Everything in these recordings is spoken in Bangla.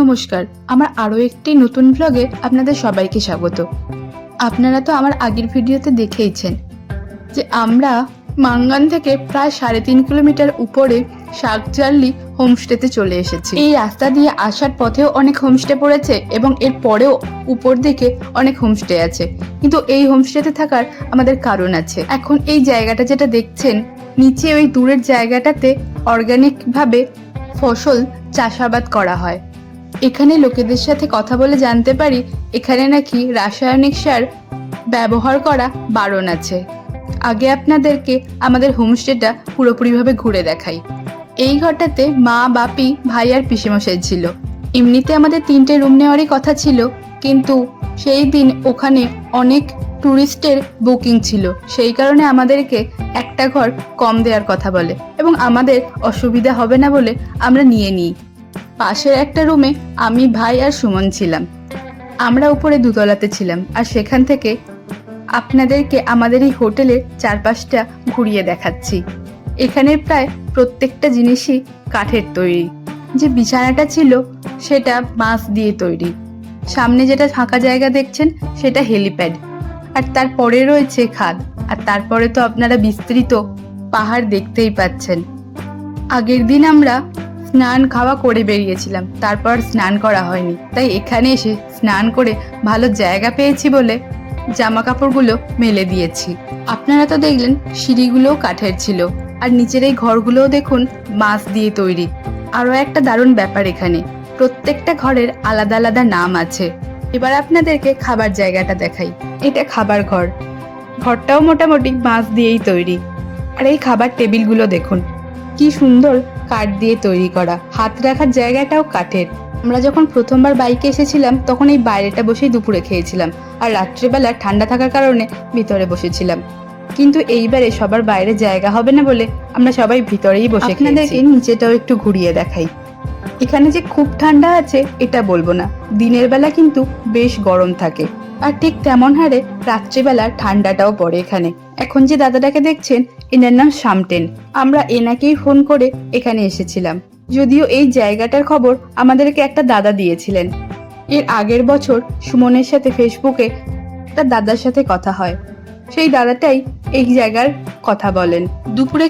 নমস্কার, আমার আরও একটি নতুন ব্লগে আপনাদের সবাইকে স্বাগত। আপনারা তো আমার আগের ভিডিওতে দেখেইছেন যে আমরা মাঙ্গান থেকে প্রায় সাড়ে তিন কিলোমিটার উপরে শাকচার্লি হোমস্টেতে চলে এসেছি। এই রাস্তা দিয়ে আসার পথেও অনেক হোমস্টে পড়েছে এবং এর পরেও উপর দিকে অনেক হোমস্টে আছে। কিন্তু এই হোমস্টেতে থাকার আমাদের কারণ আছে। এখন এই জায়গাটা যেটা দেখছেন, নিচে ওই দূরের জায়গাটাতে অর্গানিকভাবে ফসল চাষাবাদ করা হয়। এখানে লোকেদের সাথে কথা বলে জানতে পারি এখানে নাকি রাসায়নিক সার ব্যবহার করা বারণ আছে। আগে আপনাদেরকে আমাদের হোমস্টেটা পুরোপুরিভাবে ঘুরে দেখাই। এই ঘরটাতে মা, বাপি, ভাই আর পিসেমশাই ছিল। এমনিতে আমাদের তিনটে রুম নেওয়ারই কথা ছিল, কিন্তু সেই দিন ওখানে অনেক ট্যুরিস্টের বুকিং ছিল। সেই কারণে আমাদেরকে একটা ঘর কম দেওয়ার কথা বলে এবং আমাদের অসুবিধা হবে না বলে আমরা নিয়ে নিই। পাশের একটা রুমে আমি ভাই আর সুমন ছিলাম। আমরা উপরে দুতলাতে ছিলাম আর সেখান থেকে আপনাদেরকে আমাদের এই হোটেলের চারপাশটা ঘুরিয়ে দেখাচ্ছি। এখানের প্রায় প্রত্যেকটা জিনিসই কাঠের তৈরি। যে বিছানাটা ছিল সেটা বাঁশ দিয়ে তৈরি। সামনে যেটা ফাঁকা জায়গা দেখছেন সেটা হেলিপ্যাড। আর তারপরে রয়েছে খাদ আর তারপরে তো আপনারা বিস্তৃত পাহাড় দেখতেই পাচ্ছেন। আগের দিন আমরা স্নান খাওয়া করে বেরিয়েছিলাম। তারপর স্নান করা হয়নি। তাই এখানে এসে স্নান করে ভালো জায়গা পেয়েছি বলে জামা কাপড়গুলো মেলে দিয়েছি। আপনারা তো দেখলেন, সিঁড়িগুলোও কাঠের ছিল। আর নিচের এই ঘরগুলোও দেখুন বাঁশ দিয়ে তৈরি। আরও একটা দারুণ ব্যাপার এখানে। প্রত্যেকটা ঘরের আলাদা আলাদা নাম আছে। এবার আপনাদেরকে খাবার জায়গাটা দেখাই। এটা খাবার ঘর। ঘরটাও মোটামুটি বাঁশ দিয়েই তৈরি। আর এই খাবার টেবিলগুলো দেখুন। কি সুন্দর কাঠ দিয়ে তৈরি করা। হাত রাখার জায়গাটাও কাঠের। আমরা যখন প্রথমবার বাইকে এসেছিলাম তখন এই বাইরেটা বসেই দুপুরে খেয়েছিলাম আর রাত্রেবেলা ঠান্ডা থাকার কারণে ভিতরে বসেছিলাম। কিন্তু এইবারে সবার বাইরে জায়গা হবে না বলে আমরা সবাই ভিতরেই বসে আপনাদেরকে নিচেটাও একটু ঘুরিয়ে দেখাই। এখানে যে খুব ঠান্ডা আছে এটা বলব না। দিনের বেলা কিন্তু বেশ গরম থাকে। আর ঠিক তেমন হারে রাত্রিবেলা ঠান্ডাটাও পড়ে এখানে। এখন যে দাদাটাকে দেখছেন এনার নাম শামটেন। আমরা এনাকেই ফোন করে এখানে এসেছিলাম। যদিও এই জায়গাটার খবর আমাদেরকে একটা দাদা দিয়েছিলেন। এর আগের বছর সুমনের সাথে ফেসবুকে তার দাদার সাথে কথা হয়। সেই দাদাটাই এই জায়গার কথা বলেন। দুপুরে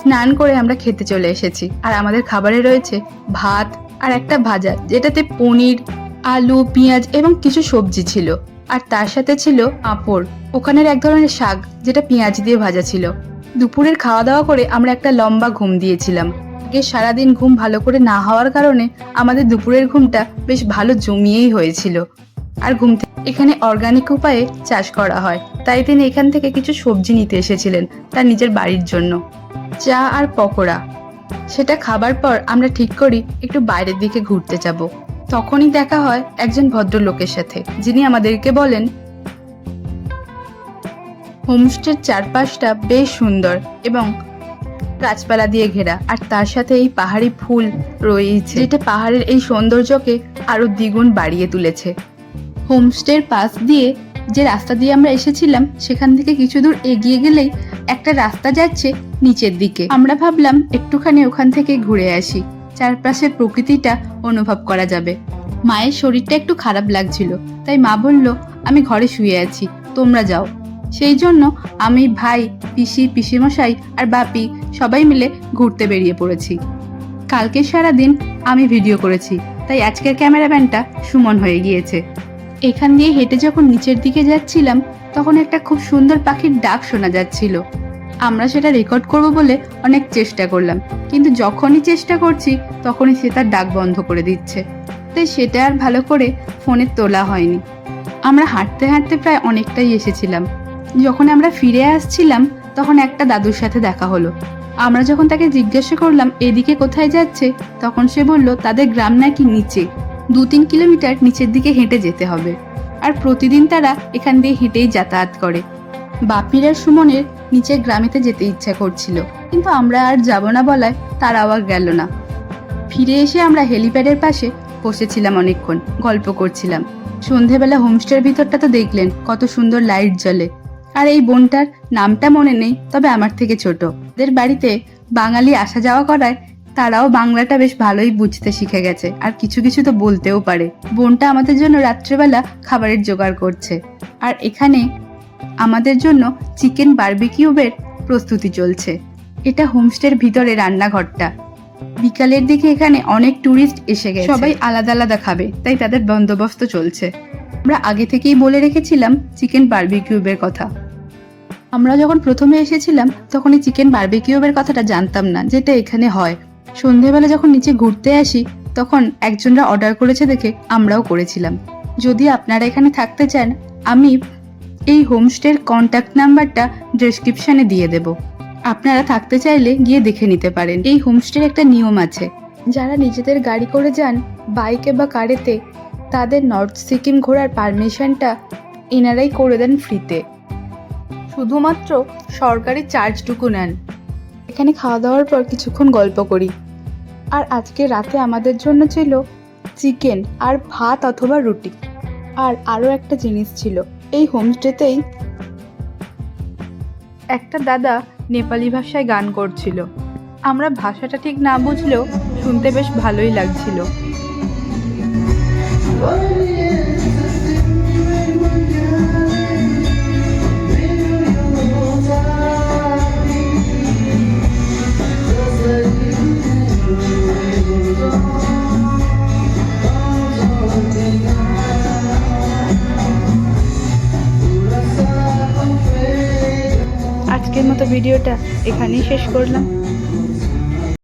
স্নান করে আমরা খেতে চলে এসেছি। আর আমাদের খাবারে রয়েছে ভাত আর একটা ভাজা, যেটাতে পনির, আলু, পেঁয়াজ এবং কিছু সবজি ছিল। আর তার সাথে ছিল পাঁপড়। ওখানের এক ধরনের শাক, যেটা পেঁয়াজ দিয়ে ভাজা ছিল। দুপুরের খাওয়া দাওয়া করে আমরা একটা লম্বা ঘুম দিয়েছিলাম। আগে সারাদিন ঘুম ভালো করে না হওয়ার কারণে আমাদের দুপুরের ঘুমটা বেশ ভালো জমিয়েই হয়েছিল। আর ঘুম এখানে অর্গানিক উপায়ে চাষ করা হয়। তাই তিনি এখান থেকে কিছু সবজি নিতে এসেছিলেন তার নিজের বাড়ির জন্য। চা আর পকোড়া। সেটা খাবার পর আমরা ঠিক করি একটু বাইরের দিকে ঘুরতে যাব। তখনই দেখা হয় একজন ভদ্রলোকের সাথে, যিনি আমাদেরকে বলেন হোমস্টের চারপাশটা বেশ সুন্দর এবং গাছপালা দিয়ে ঘেরা। আর তার সাথে এই পাহাড়ি ফুল রয়েছে, যেটা পাহাড়ের এই সৌন্দর্যকে আরও দ্বিগুণ বাড়িয়ে তুলেছে। হোমস্টের পাশ দিয়ে যে রাস্তা দিয়ে আমরা এসেছিলাম, সেখান থেকে কিছু দূর এগিয়ে গেলেই একটা রাস্তা যাচ্ছে নিচের দিকে। আমরা ভাবলাম একটুখানি ওখান থেকে ঘুরে আসি। চারপাশের প্রকৃতিটা অনুভব করা যাবে। মায়ের শরীরটা একটু খারাপ লাগছিল, তাই মা বলল, আমি ঘরে শুয়ে আছি, তোমরা যাও। সেই জন্য আমি ভাই, পিসি, পিসিমশাই আর বাপি সবাই মিলে ঘুরতে বেরিয়ে পড়েছি। কালকে সারা দিন আমি ভিডিও করেছি, তাই আজকের ক্যামেরাম্যানটা সুমন হয়ে গিয়েছে। এখান দিয়ে হেঁটে যখন নিচের দিকে যাচ্ছিলাম, তখন একটা খুব সুন্দর পাখির ডাক শোনা যাচ্ছিল। আমরা সেটা রেকর্ড করব বলে অনেক চেষ্টা করলাম, কিন্তু যখনই চেষ্টা করছি, তখনই সে তার ডাক বন্ধ করে দিচ্ছে। তাই সেটা আর ভালো করে ফোনে তোলা হয়নি। আমরা হাঁটতে হাঁটতে প্রায় অনেকটাই এসেছিলাম। যখন আমরা ফিরে আসছিলাম, তখন একটা দাদুর সাথে দেখা হলো। আমরা যখন তাকে জিজ্ঞাসা করলাম, এদিকে কোথায় যাচ্ছে? তখন সে বলল, তাদের গ্রাম নাকি নিচে। দু তিন কিলোমিটার নিচের দিকে হেঁটে যেতে হবে। আর প্রতিদিন তারা এখান দিয়ে হেঁটেই যাতায়াত করে। বাপির আর সুমনের নিচের গ্রামেতে যেতে ইচ্ছা করছিল। কিন্তু আমরা আর যাব না বলায় তারাও আর গেল না। ফিরে এসে আমরা হেলিপ্যাডের পাশে বসেছিলাম অনেকক্ষণ, গল্প করছিলাম। সন্ধেবেলা হোমস্টের ভিতরটা তো দেখলেন, কত সুন্দর লাইট জ্বলে। আর এই বোনটার নামটা মনে নেই, তবে আমার থেকে ছোট। ওদের বাড়িতে বাঙালি আসা যাওয়া করায় তারাও বাংলাটা বেশ ভালোই বুঝতে শিখে গেছে, আর কিছু কিছু তো বলতেও পারে। বোনটা আমাদের জন্য রাত্রেবেলা খাবারের জোগাড় করছে। আর এখানে আমাদের জন্য চিকেন বারবিকিউবের প্রস্তুতি চলছে। এটা হোমস্টের ভিতরে রান্নাঘরটা। বিকালের দিকে এখানে অনেক ট্যুরিস্ট এসে গেছে। সবাই আলাদা আলাদা খাবে, তাই তাদের বন্দোবস্ত চলছে। আমরা আগে থেকেই বলে রেখেছিলাম চিকেন বারবিকিউবের কথা। আমরা যখন প্রথমে এসেছিলাম, তখন এই চিকেন বারবিকিউবের কথাটা জানতাম না, যেটা এখানে হয়। সন্ধেবেলা যখন নিচে ঘুরতে আসি, তখন একজনরা অর্ডার করেছে দেখে আমরাও করেছিলাম। যদি আপনারা এখানে থাকতে চান, আমি এই হোমস্টের কন্ট্যাক্ট নাম্বারটা ডেসক্রিপশনে দিয়ে দেব। আপনারা থাকতে চাইলে গিয়ে দেখে নিতে পারেন। এই হোমস্টের একটা নিয়ম আছে। যারা নিজেদের গাড়ি করে যান বাইকে বা কারেতে তাদের নর্থ সিকিম ঘোরার পারমিশনটা এনারাই করে দেন ফ্রিতে শুধুমাত্র সরকারি চার্জটুকু নেন। এখানে খাওয়া দাওয়ার পর কিছুক্ষণ গল্প করি। আর আজকে রাতে আমাদের জন্য ছিল চিকেন আর ভাত অথবা রুটি। আর আরও একটা জিনিস ছিল এই হোমস্টেতেই একটা দাদা নেপালি ভাষায় গান করছিল। আমরা ভাষাটা ঠিক না বুঝলেও শুনতে বেশ ভালোই লাগছিল। ভিডিওটা এখানেই শেষ করলাম।